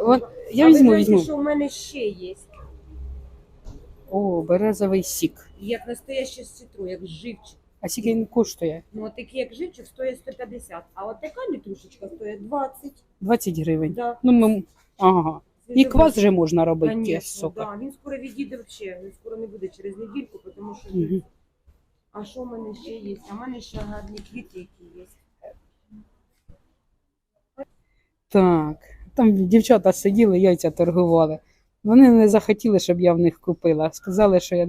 Вон, я А ви візьму, знаєте, візьму. що в мене ще є. О, березовий сік. Як настояще ситру, як живчик. А скільки він коштує? Ну, от такий, як живчик, стоїть 150, а от така літрушечка стоїть 20. 20 гривень. Да. Ну, ми... Ага. І квас вже можна робити з сока. да. Він скоро відійде взагалі, він скоро не буде через недільку, тому що... Мгм. А що в мене ще є? А в мене ще гарні квіти, які є. Так. Там дівчата сиділи, яйця торгували. Вони не захотіли, щоб я в них купила. Сказали, що я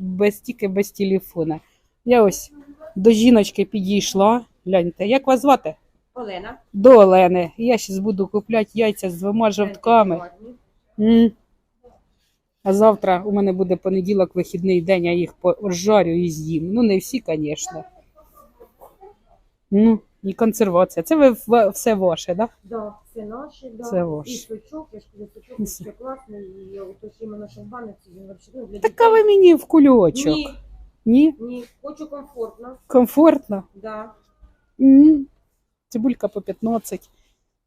без тільки без телефона. Я ось до жіночки підійшла. Гляньте, як вас звати? Олена. До Олени. Я зараз буду купляти яйця з двома жовтками. М. А завтра у мене буде понеділок, вихідний день, я їх пожарю і з'їм. Ну, не всі, звісно. Ну, і консервація. Це ви в- все ваше, так? Да? Да, це наші, да. Це ваш. І сучок, я ж кажу, сучок І ще класний, і от ось іменно в він взагалі, ну, для Так а ви мені в кульочок. Ні, Ні? ні, хочу комфортно, Комфортно? да. М. Цибулька по 15.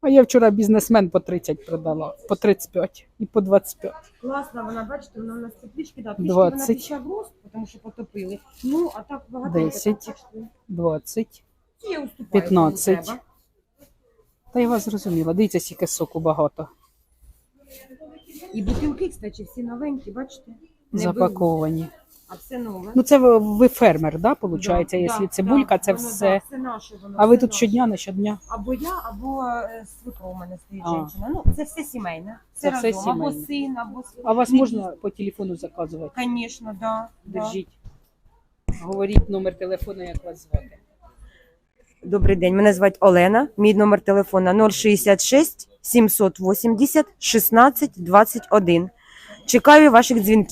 А я вчора бізнесмен по 30 продала, по 35 і по 25. Класна вона, бачите, вона у нас теплички, да, трішки 20. вона пішла в рост, тому що потопили. Ну, а так багато. 10. 20. Я 15. Та я вас зрозуміла. Дивіться, скільки соку багато. І бутилки, кстати, всі новенькі, бачите? Не Запаковані. а все нове. Ну, це ви, ви фермер, да, виходить, Да, якщо да, цибулька, да, це воно, все. Да, все наше, воно, А ви все тут наше. щодня, не щодня? Або я, або е, свекро у мене стоїть А. жінка. Ну, це все сімейне. Це Це, все разом. Або сімейне. син, або син. А вас можна по телефону заказувати? Звісно, да. да. Держіть. Говоріть номер телефону, як вас звати. Добрий день, мене звати Олена. Мій номер телефона 066 780 16 21. Чекаю ваших дзвінків.